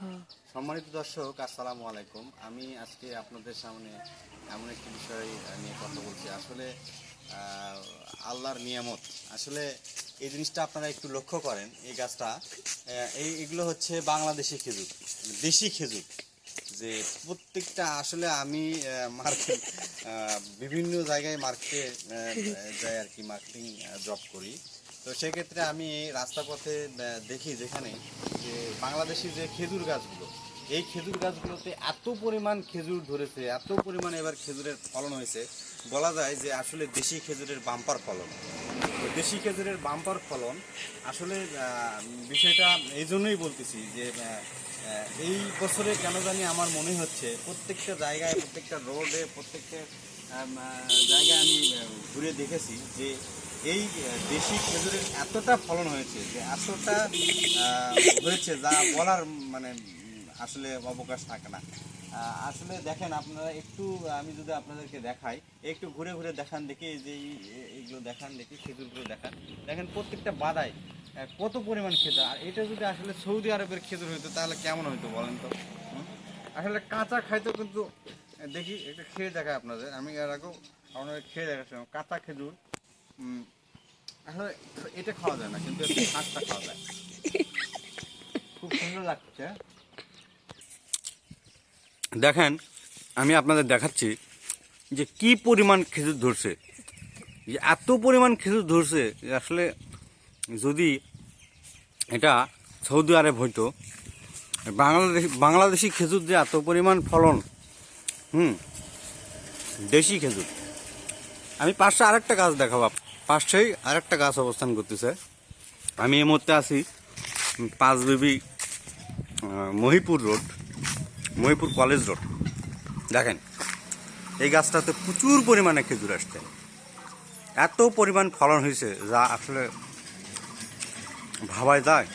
হ্যাঁ। সম্মানিত দর্শক আসসালামু আলাইকুম। আমি আজকে আপনাদের সামনে এমন একটি বিষয় নিয়ে কথা বলছি। আসলে আল্লাহর নিয়ামত। আসলে এই জিনিসটা আপনারা একটু লক্ষ্য করেন এই গাছটা এই এগুলো হচ্ছে বাংলাদেশি খেজুর দেশি খেজুর। যে প্রত্যেকটা আসলে আমি মার্কেট বিভিন্ন জায়গায় মার্কেটে যাই আর কি মার্কেটিং জব করি। তো সেক্ষেত্রে আমি এই রাস্তা পথে দেখি যেখানে যে বাংলাদেশি যে খেজুর গাছগুলো, এই খেজুর গাছগুলোতে এত পরিমাণ খেজুর ধরেছে, এত পরিমাণ এবার খেজুরের ফলন হয়েছে। বলা যায় যে আসলে দেশি খেজুরের বাম্পার ফলন। দেশি খেজুরের বাম্পার ফলন আসলে বিষয়টা এই জন্যই বলতেছি যে এই বছরে কেন জানি আমার মনে হচ্ছে প্রত্যেকটা জায়গায়, প্রত্যেকটা রোডে, প্রত্যেকটা জায়গায় আমি ঘুরে দেখেছি যে এই দেশি খেজুরের এতটা ফলন হয়েছে যে এতটা হয়েছে যা বলার মানে আসলে অবকাশ থাকে না। আসলে দেখেন আপনারা একটু, আমি যদি আপনাদেরকে দেখাই, একটু ঘুরে ঘুরে দেখান দেখি যে এই- এই- এইগুলো দেখান দেখি, খেজুরগুলো দেখান। দেখেন প্রত্যেকটা বাদায় কত পরিমাণ খেজুর, আর এটা যদি আসলে সৌদি আরবের খেজুর হইতো, তাহলে কেমন হইতো বলেন তো? আসলে কাঁচা খাইতো কিন্তু, দেখি, একটু খেয়ে দেখায় আপনাদের। আমি এর আগেও আপনাদের খেয়ে দেখাচ্ছিলাম, কাঁচা খেজুর আসলে এটা খাওয়া যায় না কিন্তু শাকটা খাওয়া যায়। খুব সুন্দর লাগছে। দেখেন আমি আপনাদের দেখাচ্ছি যে কি পরিমাণ খেজুর ধরছে। যে এত পরিমাণ খেজুর ধরছে যে আসলে যদি এটা সৌদি আরব হইতো বাংলাদেশ বাংলাদেশি খেজুর যে এত পরিমাণ ফলন হুম দেশি খেজুর। আমি পাশে আরেকটা গাছ দেখাবো পাশেই আরেকটা গাছ অবস্থান করতেছে। আমি এই মুহূর্তে আছি Panchbibi Mahipur road, Mahipur college road. দেখেন, এই গাছটাতে প্রচুর পরিমাণে খেজুর আসছে। এত পরিমাণ ফলন হয়েছে যা আসলে ভাবায় যায়।